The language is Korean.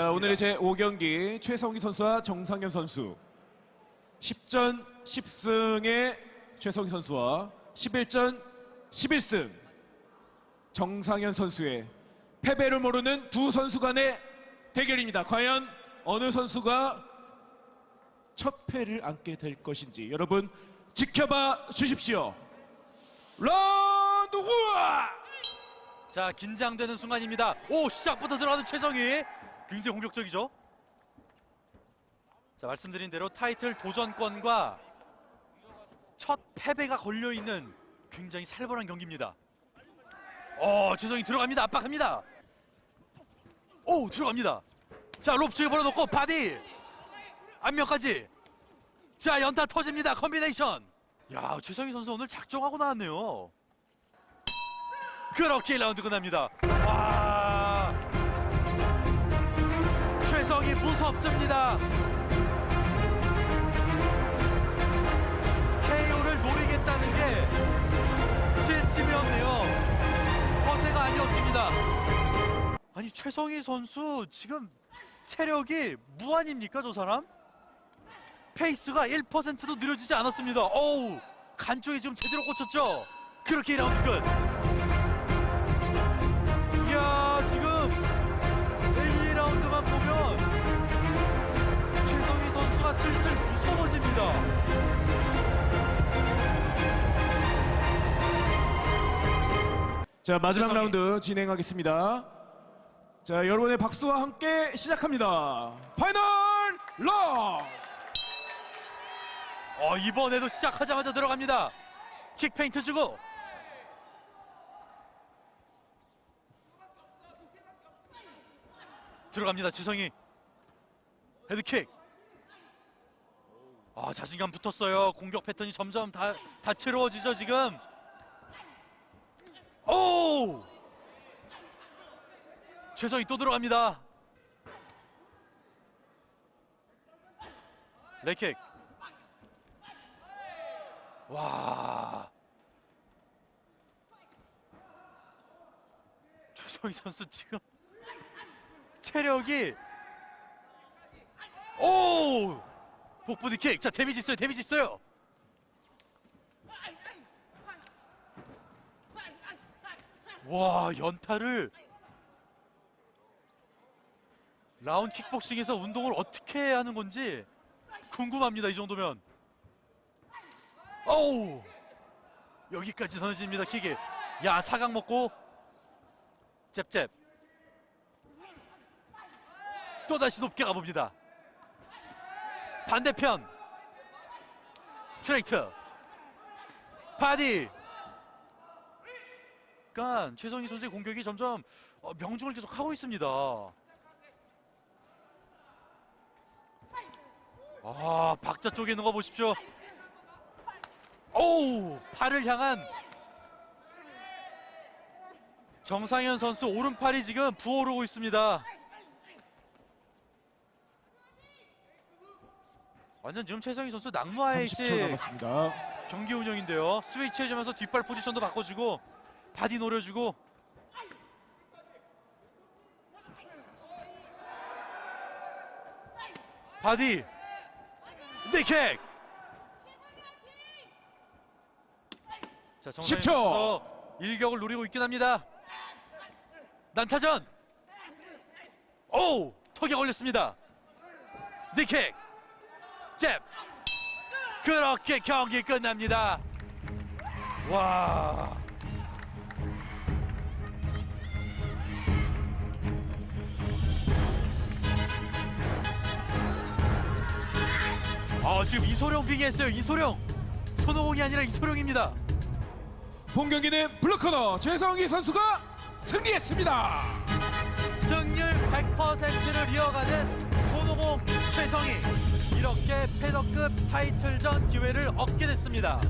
자, 오늘의 제 5경기 최성기 선수와 정상현 선수 10전 10승의 최성기 선수와 11전 11승 정상현 선수의 패배를 모르는 두 선수 간의 대결입니다. 과연 어느 선수가 첫 패를 안게 될 것인지 여러분 지켜봐 주십시오. 라운드 우와! 자 긴장되는 순간입니다. 오 시작부터 들어가는 최성희 굉장히 공격적이죠. 자 말씀드린 대로 타이틀 도전권과 첫 패배가 걸려 있는 굉장히 살벌한 경기입니다. 어 최성희 들어갑니다. 압박합니다. 오 들어갑니다. 자 롭쪽에 벌어놓고 바디 안면까지. 자 연타 터집니다. 컨비네이션. 야 최성희 선수 오늘 작정하고 나왔네요. 그렇게 1라운드 끝납니다. 와. 최성이 무섭습니다. KO를 노리겠다는 게 진심이었네요. 허세가 아니었습니다. 아니 최성희 선수 지금 체력이 무한입니까 저 사람? 페이스가 1%도 느려지지 않았습니다. 어우 간 쪽이 지금 제대로 꽂혔죠. 그렇게 1라운드 끝. 자 마지막 최성희. 라운드 진행하겠습니다. 자 여러분의 박수와 함께 시작합니다. 파이널 러. 어 이번에도 시작하자마자 들어갑니다. 킥 페인트 주고 들어갑니다. 지성이 헤드킥. 아 자신감 붙었어요. 공격 패턴이 점점 다 다채로워지죠 지금. 오! 최성이 또 들어갑니다. 레킥. 와. 조성희 선수 지금 체력이 오! 복부드 킥. 자, 데미지 있어요. 데미지 있어요. 와, 연타를 라운 킥복싱에서 운동을 어떻게 하는 건지 궁금합니다. 이 정도면. 어우! 여기까지 던집니다 킥이. 야 사각 먹고. 잽잽. 또다시 높게 가봅니다. 반대편. 스트레이트. 바디. 그러니까 최성희 선수의 공격이 점점 어, 명중을 계속 하고 있습니다 아 박자 쪽에 있는 거 보십시오 오우 팔을 향한 정상현 선수 오른팔이 지금 부어오르고 있습니다. 완전 지금 최성희 선수 낙무아의 30초 씨 남았습니다. 경기 운영인데요. 스위치 해주면서 뒷발 포지션도 바꿔주고 바디 노려주고 바디 니킥 자, 정상현 10초. 선수도 일격을 노리고 있긴 합니다. 난타전. 오, 턱에 걸렸습니다. 니킥. 잽. 그렇게 경기 끝납니다. 와. 아, 지금 이소룡 빙의했어요. 이소룡. 손오공이 아니라 이소룡입니다. 본 경기는 블루코너 최성기 선수가 승리했습니다. 승률 100%를 이어가는 손오공 최성희 이렇게 패더급 타이틀전 기회를 얻게 됐습니다.